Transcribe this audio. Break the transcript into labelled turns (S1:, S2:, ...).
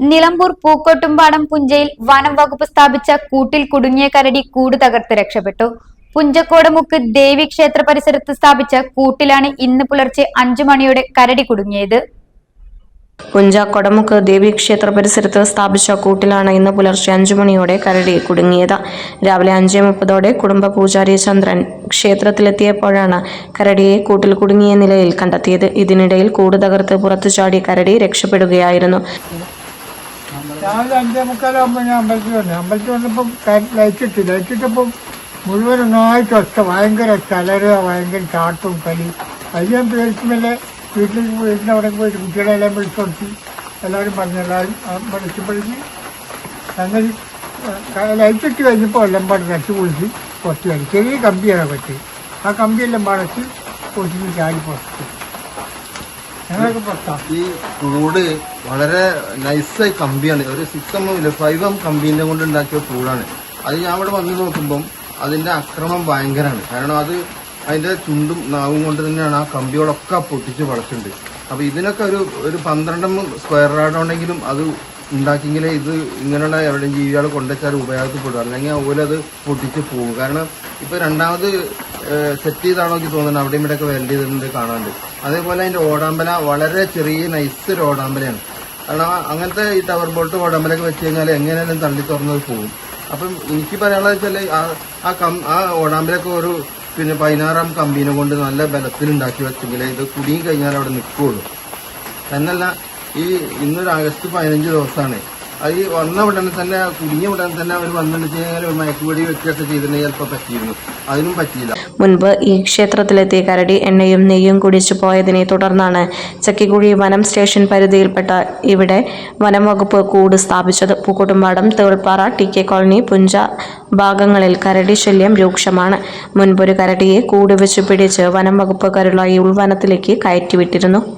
S1: നിലമ്പൂർ പൂക്കോട്ടുംപാടം പുഞ്ചയിൽ വനം വകുപ്പ് സ്ഥാപിച്ച കൂട്ടിൽ കുടുങ്ങിയ കരടി കൂട് തകർത്ത് രക്ഷപ്പെട്ടു. പുഞ്ചക്കോടമുക്ക് ദേവി ക്ഷേത്ര പരിസരത്ത് സ്ഥാപിച്ച കൂട്ടിലാണ് ഇന്ന് പുലർച്ചെ അഞ്ചു മണിയോടെ കരടി കുടുങ്ങിയത്.
S2: പുഞ്ച കൊടമുക്ക് ദേവീക്ഷേത്ര പരിസരത്ത് സ്ഥാപിച്ച കൂട്ടിലാണ് ഇന്ന് പുലർച്ചെ അഞ്ചു മണിയോടെ കരടി കുടുങ്ങിയത്. രാവിലെ അഞ്ചേ മുപ്പതോടെ കുടുംബ പൂജാരി ചന്ദ്രൻ ക്ഷേത്രത്തിലെത്തിയപ്പോഴാണ് കരടിയെ കൂട്ടിൽ കുടുങ്ങിയ നിലയിൽ കണ്ടെത്തിയത്. ഇതിനിടയിൽ കൂട് തകർത്ത് പുറത്തു ചാടി കരടി രക്ഷപ്പെടുകയായിരുന്നു.
S3: രാവിലെ അഞ്ചേ മുക്കാലാകുമ്പോൾ ഞാൻ അമ്പലത്തിൽ വന്നു. അമ്പലത്തിൽ വന്നപ്പോൾ ലൈറ്റ് ഇട്ട്. ലൈറ്റ് ഇട്ടപ്പോൾ മുഴുവൻ ഒന്നായിട്ട് ഒച്ച ഭയങ്കര ചലരുക ഭയങ്കര ചാട്ടും കലി അത് ഞാൻ പേടിക്കുമല്ലേ വീട്ടിൽ വീട്ടിന്റെ അവിടെ പോയിട്ട് കുട്ടികളെല്ലാം വിളിച്ചു കൊടുത്തി എല്ലാവരും പറഞ്ഞു എല്ലാവരും വിളിച്ചപ്പോഴേക്ക് സംഗതി ലൈറ്റ് കഴിഞ്ഞപ്പോൾ എല്ലാം പാട് തട്ടി കുളിച്ച് പുറത്ത് കളി ചെറിയ കമ്പിയാണ് പറ്റി ആ കമ്പിയെല്ലാം പടച്ച് പൊട്ടിച്ച് ചാടി
S4: ഈ കൂട് വളരെ നൈസായി കമ്പിയാണ്. ഒരു സിക്സ് എം ഇല്ല ഫൈവ് എം കമ്പീന്റെ കൊണ്ട് ഉണ്ടാക്കിയ കൂടാണ്. അത് ഞാൻ ഇവിടെ വന്ന് നോക്കുമ്പം അതിന്റെ അക്രമം ഭയങ്കരമാണ് കാരണം അത് അതിന്റെ ചുണ്ടും നാവും കൊണ്ട് തന്നെയാണ് ആ കമ്പികളൊക്കെ പൊട്ടിച്ച് വളച്ചിട്ടുണ്ട് അപ്പൊ ഇതിനൊക്കെ ഒരു ഒരു പന്ത്രണ്ടും സ്ക്വയർ റാഡുണ്ടെങ്കിലും അത് ഉണ്ടാക്കിയെങ്കിലേ ഇത് ഇങ്ങനെയുള്ള എവിടെയും ജീവികൾ കൊണ്ടുവച്ചാൽ ഉപയോഗപ്പെടുക അല്ലെങ്കിൽ അതുപോലെ അത് പൊട്ടിച്ച് പോകും. കാരണം ഇപ്പൊ രണ്ടാമത് സെറ്റ് ചെയ്താണോ എനിക്ക് തോന്നുന്നത്. അവിടെയും ഇവിടെയൊക്കെ വെൽഡ് ചെയ്തിട്ടുണ്ട് കാണാണ്ട്. അതേപോലെ അതിന്റെ ഓടാമ്പല വളരെ ചെറിയ നൈസ് ഒരു ഓടാമ്പലയാണ്. കാരണം അങ്ങനത്തെ ഈ ടവർ ബോൾട്ട് ഓടാമ്പലൊക്കെ വെച്ച് കഴിഞ്ഞാൽ എങ്ങനെയാലും തള്ളി തുറന്നത് പോകും. അപ്പം എനിക്ക് പറയാനുള്ളത് വെച്ചാൽ ആ കം ആ ഓടാമ്പലൊക്കെ ഒരു പിന്നെ പതിനാറാം കമ്പീനെ കൊണ്ട് നല്ല ബലത്തിൽ ഉണ്ടാക്കി വെച്ചെങ്കിൽ ഇത് കുടിയും കഴിഞ്ഞാൽ അവിടെ നിൽക്കുകയുള്ളൂ തന്നല്ല ഈ ഇന്നൊരു ആഗസ്റ്റ് പതിനഞ്ച് ദിവസമാണ് അത് ഈ വന്ന ഉടനെ തന്നെ കുടുങ്ങിയ ഉടനെ തന്നെ അവർ വന്നിട്ട് കഴിഞ്ഞാൽ മയക്കുപൊടി വെക്കുകയൊക്കെ ചെയ്തിട്ടുണ്ടെങ്കിൽ ചിലപ്പോൾ പറ്റിയിരുന്നു. അതിനും പറ്റിയില്ല.
S2: മുൻപ് ഈ ക്ഷേത്രത്തിലെത്തിയ കരടി എണ്ണയും നെയ്യും കുടിച്ചു പോയതിനെ തുടർന്നാണ് ചക്കിക്കുഴി വനം സ്റ്റേഷൻ പരിധിയിൽപ്പെട്ട ഇവിടെ വനം വകുപ്പ് കൂട് സ്ഥാപിച്ചത്. Pookkuttumpadam Thelpara T K colony പുഞ്ച ഭാഗങ്ങളിൽ കരടി ശല്യം രൂക്ഷമാണ്. മുൻപൊരു കരടിയെ കൂട് വെച്ച് പിടിച്ച് വനം വകുപ്പ് കരുളായി ഉൾവനത്തിലേക്ക് കയറ്റിവിട്ടിരുന്നു.